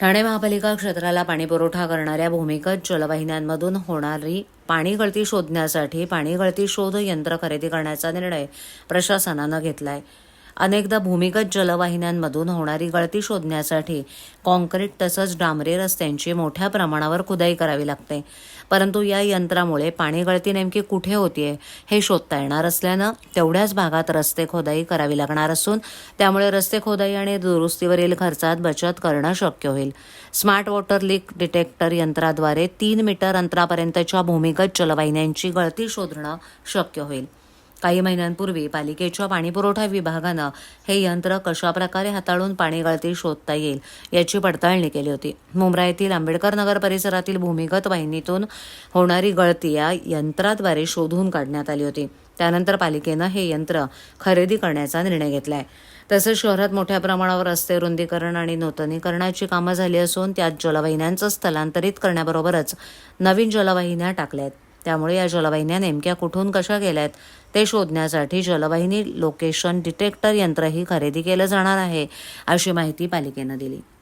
ठाणे महापालिका क्षेत्राला पाणीपुरवठा करणाऱ्या भूमिगत जलवाहिन्यांमधून होणारी पाणी गळती शोधण्यासाठी पाणी गळती शोध यंत्र खरेदी करण्याचा निर्णय प्रशासनानं घेतलाय. अनेकदा भूमिगत जलवाहिन्यांमधून होणारी गळती शोधण्यासाठी कॉन्क्रीट तसंच डांबरी रस्त्यांची मोठ्या प्रमाणावर खुदाई करावी लागते. परंतु या यंत्रामुळे पाणी गळती नेमकी कुठे होतीये हे शोधता येणार असल्यानं तेवढ्याच भागात रस्ते खोदाई करावी लागणार असून त्यामुळे रस्ते खोदाई आणि दुरुस्तीवरील खर्चात बचत करणं शक्य होईल. स्मार्ट वॉटर लीक डिटेक्टर यंत्राद्वारे तीन मीटर अंतरापर्यंतच्या भूमिगत जलवाहिन्यांची गळती शोधणं शक्य होईल. काही महिन्यांपूर्वी पालिकेच्या पाणीपुरवठा विभागानं हे यंत्र कशाप्रकारे हाताळून पाणी गळती शोधता येईल याची पडताळणी केली होती. मुंब्रा येथील आंबेडकर नगर परिसरातील भूमिगत वाहिनीतून होणारी गळती या यंत्राद्वारे शोधून काढण्यात आली होती. त्यानंतर पालिकेनं हे यंत्र खरेदी करण्याचा निर्णय घेतलाय. तसंच शहरात मोठ्या प्रमाणावर रस्ते रुंदीकरण आणि नूतनीकरणाची कामं झाली असून त्यात जलवाहिन्यांचं स्थलांतरित करण्याबरोबरच नवीन जलवाहिन्या टाकल्या आहेत. त्यामुळे या जलवाहिन्या नेमक्या कुठून कशा गेल्यात ते शोधण्यासाठी जलवाहिनी लोकेशन डिटेक्टर यंत्रही खरेदी केलं जाणार आहे अशी माहिती पालिकेनं दिली.